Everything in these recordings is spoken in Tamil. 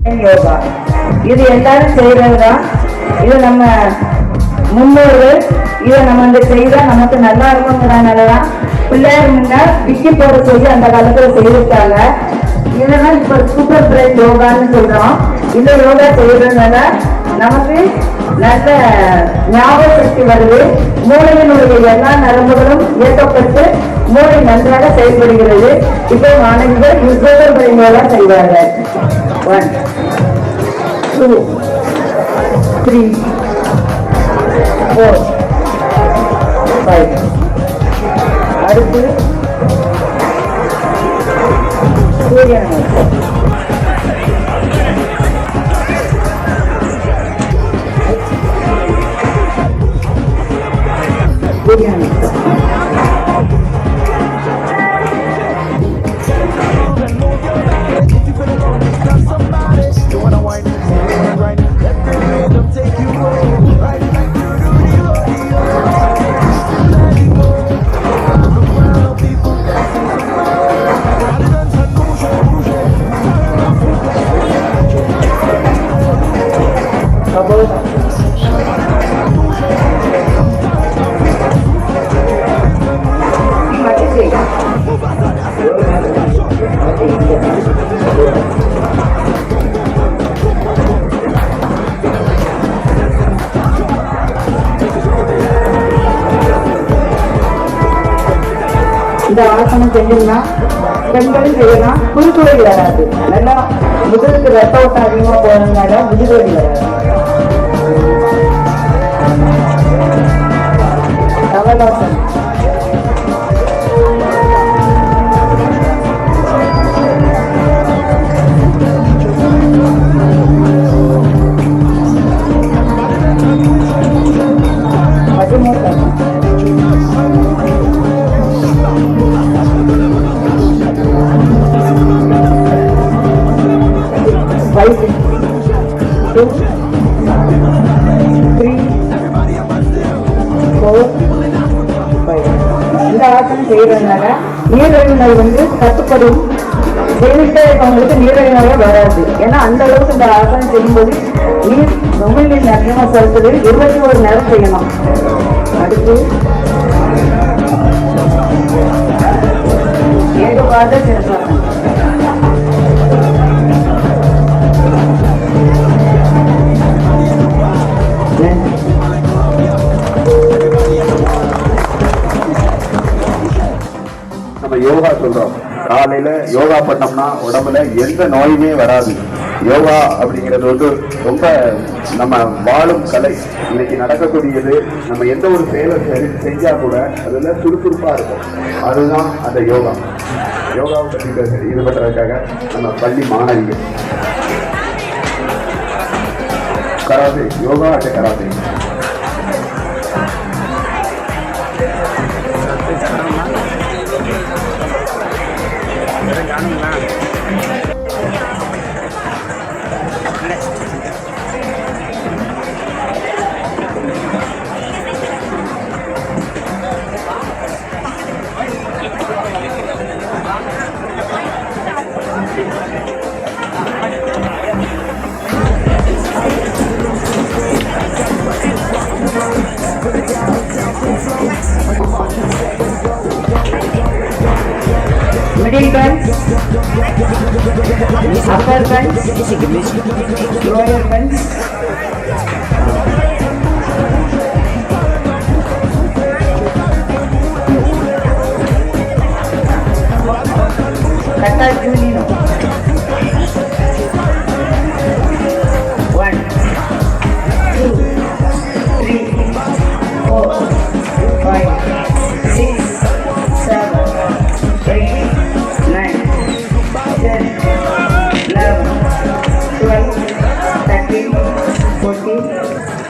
யோகா இது எல்லாரும் செய்யறதுதான் இது நம்ம முன்னோர்கள் இதை நம்ம வந்து செய்தால் நமக்கு நல்லா இருக்குங்கிறனாலதான் பிள்ளையார் முன்னா விக்கி போட சொல்லி அந்த காலத்தில் செய்திருக்காங்க. இதெல்லாம் இப்போ சூப்பர் பிரைட் யோகான்னு சொல்கிறோம் இந்த யோகா செய்கிறதுனால நமக்கு நல்ல ஞாபக சக்தி வருது. மூளையினுடைய எல்லா நரம்புகளும் இயக்கப்பட்டு மூளை நன்றாக செயல்படுகிறது. இப்போ மாணவிகள் சூப்பர் பிரைன் யோகா செய்வார்கள் one two three four five அடுத்து சூரிய இந்த ஆசனம் செஞ்சோம்னா பெண்களும் செய்யலாம். குறுக்குவலி வராது. நல்லா முதுகுக்கு ரத்த ஓட்டம் அதிகமா போனதுனால முதுகுவலி வராது. கவலாசனம் செய்யறதுனால நீரிழிவு நோய் வந்து கட்டுப்படும் செய்துட்டே இருக்கவங்களுக்கு நீரிழிவு நோயே வராது. ஏன்னா அந்த அளவுக்கு இந்த ஆசனம் செய்யும்போது நீர் உமிழ்நீர் அதிகமாக செலுத்துது இருபத்தி ஒரு நேரம் செய்யணும். அடுத்து ஏகபாத சிறப்பாக யோகா சொல்றோம். காலையில யோகா பண்ணோம்னா உடம்புல எந்த நோயுமே வராது. யோகா அப்படிங்கிறது வந்து ரொம்ப நம்ம வாழும் கலை. இன்னைக்கு நடக்கக்கூடியது நம்ம எந்த ஒரு செயலை செ- செஞ்சா கூட அதுல சுறுசுறுப்பா இருக்கும். அதுதான் அந்த யோகா. யோகாவை பற்றி இது பண்றதுக்காக நம்ம பள்ளி மாணவிகள். Karate. Yoga and karate. bands, upper bands, lower bands.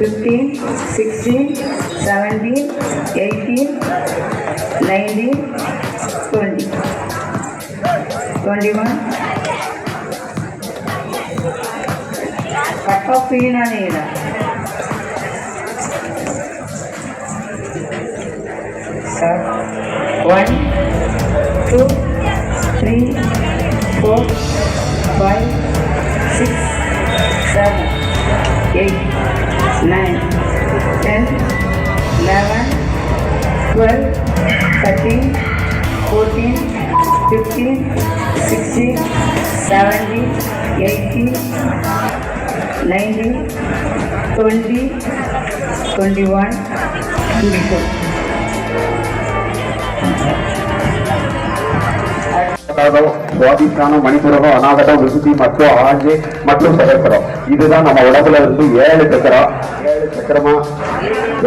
15, 16, 17, 18, 19, 20, 21. Cut off pina nila. One, two, three, four, five, six, seven, eight. Nine ten eleven twelve one four Manipur अनाघट विशुति आज मतलब सदस्य இதுதான் நம்ம உடம்புல இருந்து ஏழு சக்கரம். ஏழு சக்கரமா?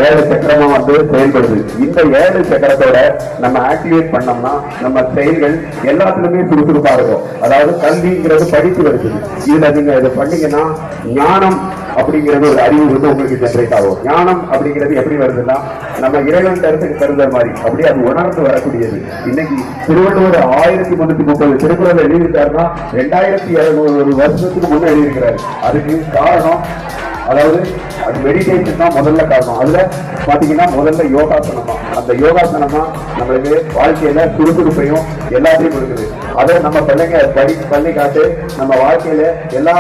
ஏழு சக்கரமா வந்து செயல்படுது. இந்த ஏழு சக்கரத்தோட நம்ம ஆக்டிவேட் பண்ணோம்னா நம்ம செயல்கள் எல்லாத்துலயுமே சுறுசுறுப்பா இருக்கும். அதாவது கல்விங்கிறது படிப்பு வருது இதுல நீங்க இதை பண்ணீங்கன்னா ஞானம் அப்படிங்கிறது ஒரு அறிவு வந்து உங்களுக்கு ஜென்ரேட் ஆகும். ஞானம் அப்படிங்கிறது எப்படி வருதுன்னா நம்ம இறைவன் கருத்துக்கு தருந்த மாதிரி. அப்படியே அது உணர்ந்து வரக்கூடியது. இன்னைக்கு திருவள்ளுவர் ஆயிரத்தி முன்னூத்தி முப்பது திருக்குறள் எழுதியிருக்காருன்னா ரெண்டாயிரத்தி இருநூறு வருஷத்துக்கு முன்னே எழுதியிருக்கிறாரு. அதுக்கு காரணம் அதாவது அது மெடிடேஷன் தான் முதல்ல காரணம். அதுல பாத்தீங்கன்னா முதல்ல யோகாசனம். தான் அந்த யோகாசனம் தான் நம்மளுக்கு வாழ்க்கையில சுறுசுறுப்பையும் எல்லாத்தையும் கொடுக்குது. அதை நம்ம பிள்ளைங்க படி பள்ளி காட்டு நம்ம வாழ்க்கையில எல்லா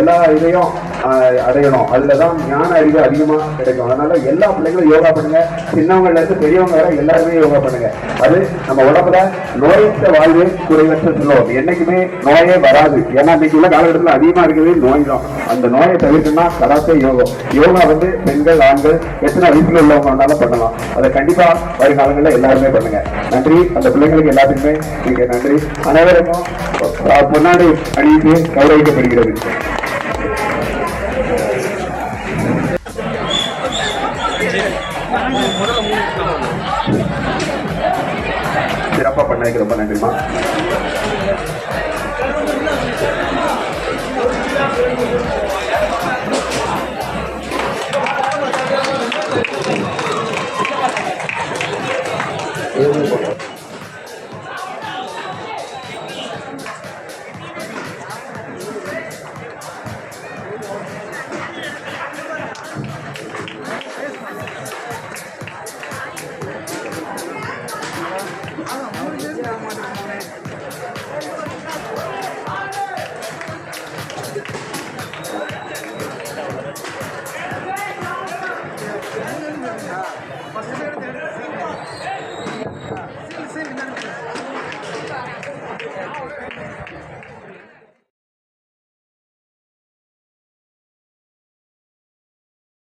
எல்லா இதையும் ஆஹ், அடையணும். அதுலதான் ஞான அறிவு அதிகமா கிடைக்கும். அதனால எல்லா பிள்ளைங்களும் யோகா பண்ணுங்க. சின்னவங்கல இருந்து பெரியவங்க வர எல்லாருமே யோகா பண்ணுங்க. அது நம்ம உடம்புல நோயற்ற வாழ்வு குறைவற்ற சொல்லுவோம் என்னைக்குமே நோயே வராது. ஏன்னா இன்னைக்கு உள்ள காலகட்டத்தில் அதிகமா இருக்கிறது நோய் தான். அந்த நோயை தவிர்க்கணும்னா கராத்தே யோகம். யோகா வந்து பெண்கள் ஆண்கள் எத்தனை வயசுல உள்ளவங்க வேணாலும் பண்ணலாம். அதை கண்டிப்பா வருங்காலங்களில் எல்லாருமே பண்ணுங்க. நன்றி. அந்த பிள்ளைங்களுக்கு எல்லாத்துக்குமே நீங்க நன்றி. அனைவருக்கும் பொன்னாடி அணிக்கு கௌரவிக்கப்படுகிறது. சிறப்பா பண்ணதுக்கு ரொம்ப நன்றிமா Thank you.